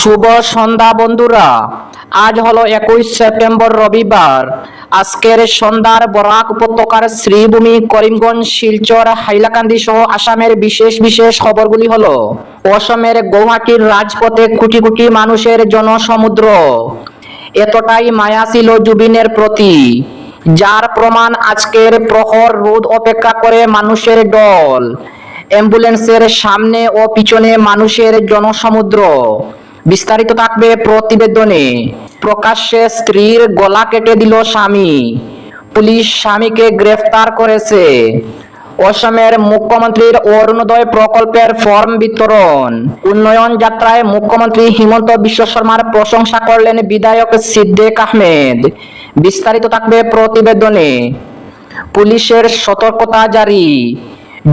শুভ সন্ধ্যা, বন্ধুরা। আজ হলো একুশ সেপ্টেম্বর, রবিবার। আজকের সন্ধ্যার বরাক উপত্যকার শ্রীভূমি করিমগঞ্জ, শিলচর, হাইলাকান্দি সহ আসামের বিশেষ বিশেষ খবরগুলি হলো, অসমের গৌহাটির রাজপথে কোটি কোটি মানুষের জনসমুদ্র। এতটাই মায়া ছিল জুবিনের প্রতি, যার প্রমাণ আজকের প্রহর রোদ অপেক্ষা করে মানুষের দল অ্যাম্বুলেন্সের সামনে ও পিছনে মানুষের জনসমুদ্র। বিস্তারিত থাকবে প্রতিবেদনে। প্রকাশ্যে স্ত্রীর গলা কেটে দিল স্বামী। পুলিশ স্বামীকে গ্রেফতার করেছে। অসমের মুখ্যমন্ত্রীর অরুণোদয় প্রকল্পের ফর্ম বিতরণ। উন্নয়ন যাত্রায় মুখ্যমন্ত্রী হিমন্ত বিশ্ব শর্মার প্রশংসা করলেন বিধায়ক সিদ্দিক আহমেদ। বিস্তারিত থাকবে প্রতিবেদনে। পুলিশের সতর্কতা জারি।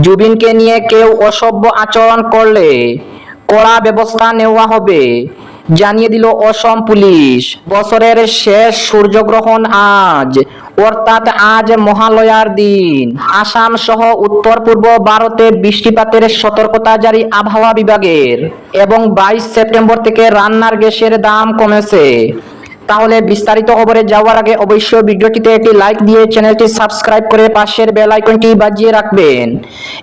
জুবিনকে নিয়ে কেউ অসভ্য আচরণ করলে কড়া ব্যবস্থা নেওয়া হবে। জানিয়ে দিল অসম পুলিশ। বছরের শেষ সূর্যগ্রহণ আজ, অর্থাৎ আজ মহালয়ার দিন। আসাম সহ উত্তর পূর্ব ভারতে বৃষ্টিপাতের সতর্কতা জারি আবহাওয়া বিভাগের এবং বাইশ সেপ্টেম্বর থেকে রান্নার গ্যাসের দাম কমেছে। তাহলে বিস্তারিত খবরে যাওয়ার আগে অবশ্যই ভিডিওটিতে একটি লাইক দিয়ে চ্যানেলটি সাবস্ক্রাইব করে পাশের বেল আইকনটি বাজিয়ে রাখবেন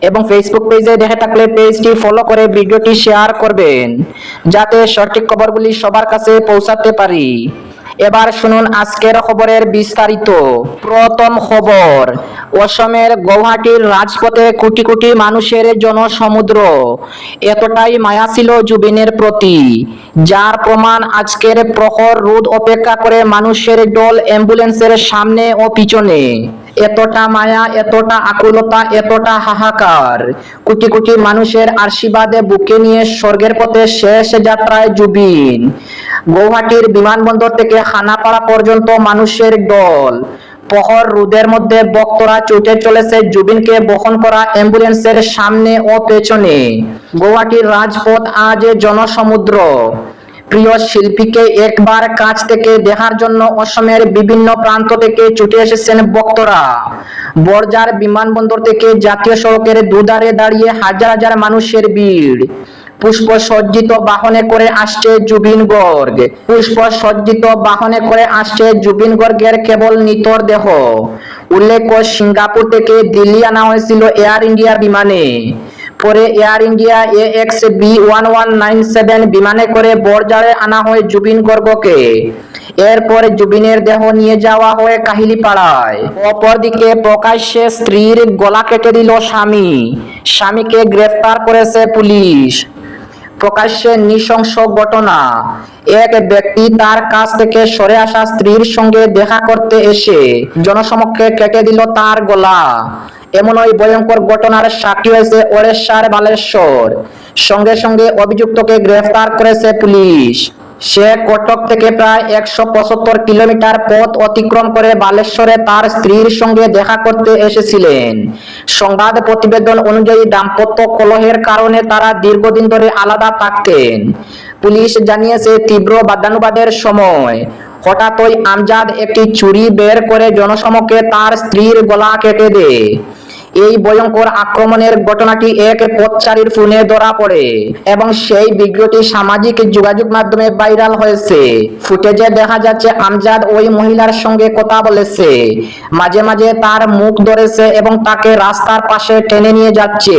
এবং ফেসবুক পেজে দেখে থাকলে পেজটি ফলো করে ভিডিওটি শেয়ার করবেন, যাতে সঠিক খবরগুলি সবার কাছে পৌঁছাতে পারি। এবার শুনুন আজকের খবরের বিস্তারিত। প্রথম খবর, অসমের গৌহাটির রাজপথে কোটি কোটি মানুষের জনসমুদ্র। এতটাই মায়া ছিল জুবিনের প্রতি। যার প্রমাণ আজকের প্রহর রোদ অপেক্ষা করে মানুষের দল অ্যাম্বুলেন্সের সামনে ও পিছনে। এতটা মায়া, এতটা আকুলতা, এতটা হাহাকার। কোটি কোটি মানুষের আশীর্বাদে বুকে নিয়ে স্বর্গের পথে শেষ যাত্রায় জুবিন গৌহাটির বিমানবন্দর থেকে খানাপাড়া পর্যন্ত মানুষের দল প্রহর রোদের মধ্যে বক্তরা ছুটে চলেছে। জুবিনকে বহন করা অ্যাম্বুলেন্সের সামনে ও পেছনে। গৌহাটির রাজপথ আজ জনসমুদ্র। প্রিয় শিল্পীকে একবার কাছ থেকে দেখার জন্য অসমের বিভিন্ন প্রান্ত থেকে ছুটে এসেছেন বক্তরা। বরজার বিমানবন্দর থেকে জাতীয় সড়কের দুধারে দাঁড়িয়ে হাজার হাজার মানুষের ভিড়। পুষ্প সজ্জিত বাহনে করে আসছে জুবিন গর্গ। পুষ্প সজ্জিত বাহনে করে আসছে জুবিন গর্গের কেবল নিতর দেহ। উল্লেখ্য, সিঙ্গাপুর থেকে দিল্লি আনা হয়েছিল এয়ার ইন্ডিয়া বিমানে। পরে Air India A X B one one nine seven বিমানে করে বরজারে আনা হয় জুবিন গর্গকে। এরপরে জুবিনের দেহ নিয়ে যাওয়া হয় কাহিলিপাড়ায়। অপরদিকে প্রকাশ্যে স্ত্রীর গলা কেটে দিল স্বামী। স্বামীকে গ্রেফতার করেছে পুলিশ। প্রকাশ্যে নৃশংস ঘটনা। এক ব্যক্তি তার কাছ থেকে সরে আসা স্ত্রীর সঙ্গে দেখা করতে এসে জনসমক্ষে কেটে দিল তার গলা। এমন ওই ভয়ঙ্কর ঘটনার সাক্ষী হয়েছে ওড়িশার বালেশ্বর। সঙ্গে সঙ্গে অভিযুক্তকে গ্রেফতার করেছে পুলিশ। সে কটক থেকে প্রায় একশো পঁচাত্তর কিলোমিটার পথ অতিক্রম করে বালেশ্বরে তার স্ত্রীর সঙ্গে দেখা করতে এসেছিলেন। সংবাদ প্রতিবেদন অনুযায়ী দাম্পত্য কলহের কারণে তারা দীর্ঘদিন ধরে আলাদা থাকতেন। পুলিশ জানিয়েছে, তীব্র বাদানুবাদের সময় হঠাৎই আমজাদ একটি চুরি বের করে জনসমক্ষে তার স্ত্রীর গলা কেটে দেয়। এই ভয়ঙ্কর আক্রমণের ঘটনাটি এক পথচারীর ফোনে ধরা পড়ে এবং সেই ভিডিওটি সামাজিক যোগাযোগ মাধ্যমে ভাইরাল হয়েছে। ফুটেজে দেখা যাচ্ছে, আমজাদ ওই মহিলার সঙ্গে কথা বলেছে। মাঝে মাঝে তার মুখ ধরেছে এবং তাকে রাস্তার পাশে টেনে নিয়ে যাচ্ছে।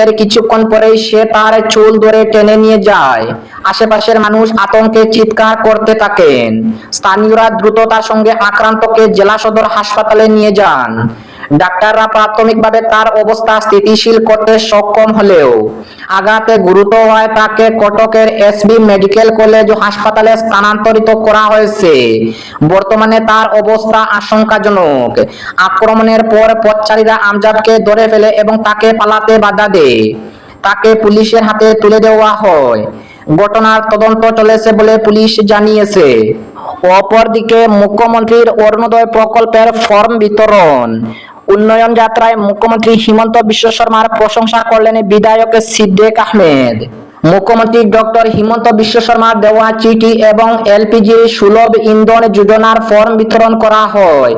এর কিছুক্ষণ পরেই সে তার চুল ধরে টেনে নিয়ে যায়। আশেপাশের মানুষ আতঙ্কে চিৎকার করতে থাকেন। স্থানীয়রা দ্রুততার সঙ্গে আক্রান্তকে জেলা সদর হাসপাতালে নিয়ে যান। ডাক্তাররা প্রাথমিকভাবে তার অবস্থা স্থিতিশীল করতে সক্ষম হলেও আঘাতে গুরুতর হয় তাকে কটকের এসবি মেডিকেল কলেজ ও হাসপাতালে স্থানান্তরিত করা হয়েছে। বর্তমানে তার অবস্থা আশঙ্কাজনক। আক্রমণের পর পথচারীরা আমজাদকে ধরে ফেলে এবং তাকে পালাতে বাধা দেয়। তাকে পুলিশের হাতে তুলে দেওয়া হয়। ঘটনার তদন্ত চলেছে বলে পুলিশ জানিয়েছে। অপরদিকে মুখ্যমন্ত্রীর অরুণোদয় প্রকল্পের ফর্ম বিতরণ। উন্নয়ন যাত্রায় মুখ্যমন্ত্রী হিমন্ত বিশ্ব শর্মার প্রশংসা করলেন বিধায়ক সিদ্দেক আহমেদ। মুখ্যমন্ত্রী ডক্টর হিমন্ত বিশ্ব শর্মার দেওয়া চিঠি এবং এলপিজি সুলভ ইন্ধন যোজনার ফর্ম বিতরণ করা হয়।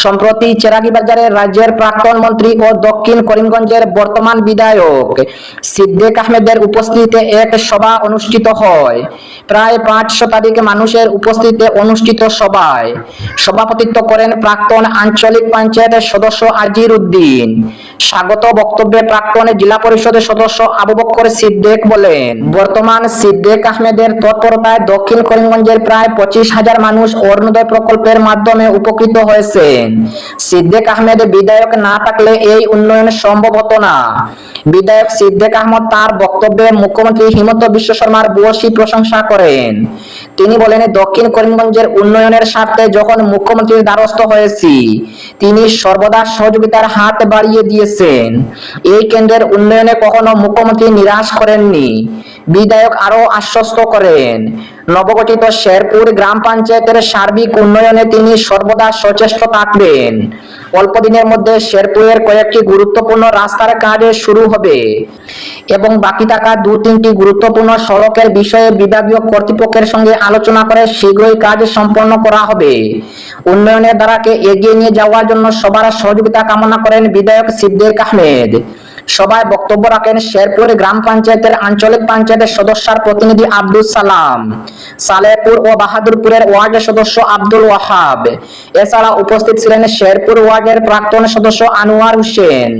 সম্প্রতি চেরাগি বাজারে রাজ্যের প্রাক্তন মন্ত্রী ও দক্ষিণ করিমগঞ্জের বর্তমান বিধায়ক সিদ্দিক আহমেদের উপস্থিতিতে এক সভা অনুষ্ঠিত হয়। প্রায় পাঁচ শতাধিক মানুষের উপস্থিতিতে অনুষ্ঠিত সভায় সভাপতিত্ব করেন প্রাক্তন আঞ্চলিক পঞ্চায়েতের সদস্য আজির উদ্দিন। স্বাগত বক্তব্যে প্রাক্তন জেলা পরিষদের সদস্য আবু বক্কর সিদ্দিক বলেন বর্তমান সিদ্দিক আহমেদের তৎপরতায় দক্ষিণ করিমগঞ্জের প্রায় পঁচিশ হাজার মানুষ অরুণোদয় প্রকল্পের মাধ্যমে উপকৃত হয়েছেন। সিদ্দিক আহমেদ বিধায়ক না থাকলে এই উন্নয়ন সম্ভব হতো না। বিধায়ক সিদ্দিক আহমদ তার বক্তব্যে মুখ্যমন্ত্রী হিমন্ত বিশ্ব শর্মার ভূয়সী প্রশংসা করেন। তিনি বলেন, দক্ষিণ করিমগঞ্জের উন্নয়নের স্বার্থে যখন মুখ্যমন্ত্রীর দ্বারস্থ হয়েছি, তিনি সর্বদা সহযোগিতার হাত বাড়িয়ে দিয়েছেন। এই কেন্দ্রের উন্নয়নে কখনো মুখ্যমন্ত্রী নিরাশ করেননি। বিধায়ক আরও আশ্বস্ত করেন। নবগঠিত শেরপুর গ্রাম পঞ্চায়েতের সার্বিক উন্নয়নে তিনি সর্বদা সচেষ্ট থাকবেন। অল্প দিনের মধ্যে শেরপুরের কয়েকটি গুরুত্বপূর্ণ রাস্তার কাজ শুরু হবে এবং বাকি থাকা দু তিনটি গুরুত্বপূর্ণ সড়কের বিষয়ে বিভাগীয় কর্তৃপক্ষের সঙ্গে আলোচনা করে শীঘ্রই কাজ সম্পন্ন করা হবে। উন্নয়নের ধারাকে এগিয়ে নিয়ে যাওয়ার জন্য সবার সহযোগিতা কামনা করেন বিধায়ক সিদ্দিক আহমেদ। সভায় বক্তব্য রাখেন শেরপুর গ্রাম পঞ্চায়েতের আঞ্চলিক পঞ্চায়েতের সদস্যার প্রতিনিধি আব্দুল সালাম, সালেপুর ও বাহাদুরপুরের ওয়ার্ডের সদস্য আব্দুল ওয়াহাব। এছাড়া উপস্থিত ছিলেন শেরপুর ওয়ার্ডের প্রাক্তন সদস্য আনোয়ার হোসেন।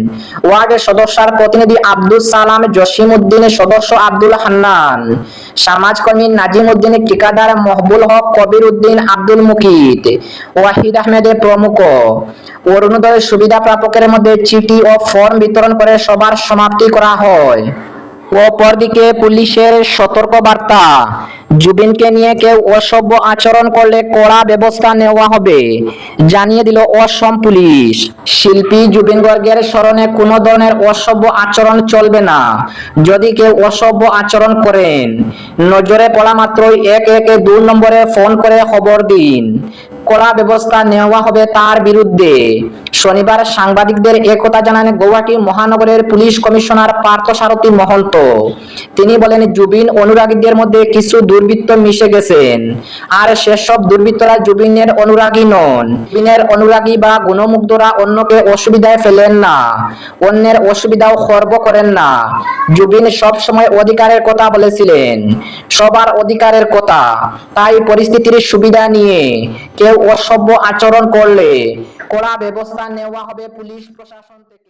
ওয়ার্ডের সদস্যার প্রতিনিধি আব্দুল সালাম, জসিম উদ্দিনের সদস্য আব্দুল হান্নান। সমাজকর্মী নাজিম উদ্দিন, ঠিকাদার মহবুল হক, কবির উদ্দিন, আব্দুল মুকিত, ওয়াহিদ আহমেদ প্রমুখ। অরুণোদয় সুবিধা প্রাপকের মধ্যে চিঠি ও ফর্ম বিতরণ করে সবার সমাপ্তি করা হয়। অপরদিকে পুলিশের সতর্ক বার্তা জুবিনকে নিয়ে কেউ অসভ্য আচরণ করলে কড়া ব্যবস্থা নেওয়া হবে, জানিয়ে দিল অসম পুলিশ। শিল্পী জুবিন গর্গের স্মরণে কোনো ধরনের অসভ্য আচরণ চলবে না, যদি কেউ অসভ্য আচরণ করেন। নজরে পড়া মাত্রই এক একে দু নম্বরে ফোন করে খবর দিন। কড়া ব্যবস্থা নেওয়া হবে তার বিরুদ্ধে। শনিবার সাংবাদিকদের একথা জানান গৌহাটি মহানগরের পুলিশ কমিশনার পার্থ সারথী মহন্ত। তিনি বলেন, জুবিন অনুরাগীদের মধ্যে কিছু দুর্বৃত্ত মিশে গেছেন। আর সেসব দুর্বৃত্তরা জুবিনের অনুরাগী নন। জুবিনের অনুরাগী বা গুণমুগ্ধরা অন্যকে অসুবিধায় ফেলেন না। অন্যের অসুবিধাও খর্ব করেন না। জুবিন সব সময় অধিকারের কথা বলেছিলেন। সবার অধিকারের কথা। তাই পরিস্থিতির সুবিধা নিয়ে কেউ অসভ্য আচরণ করলে কড়া ব্যবস্থা নেওয়া হবে পুলিশ প্রশাসন থেকে।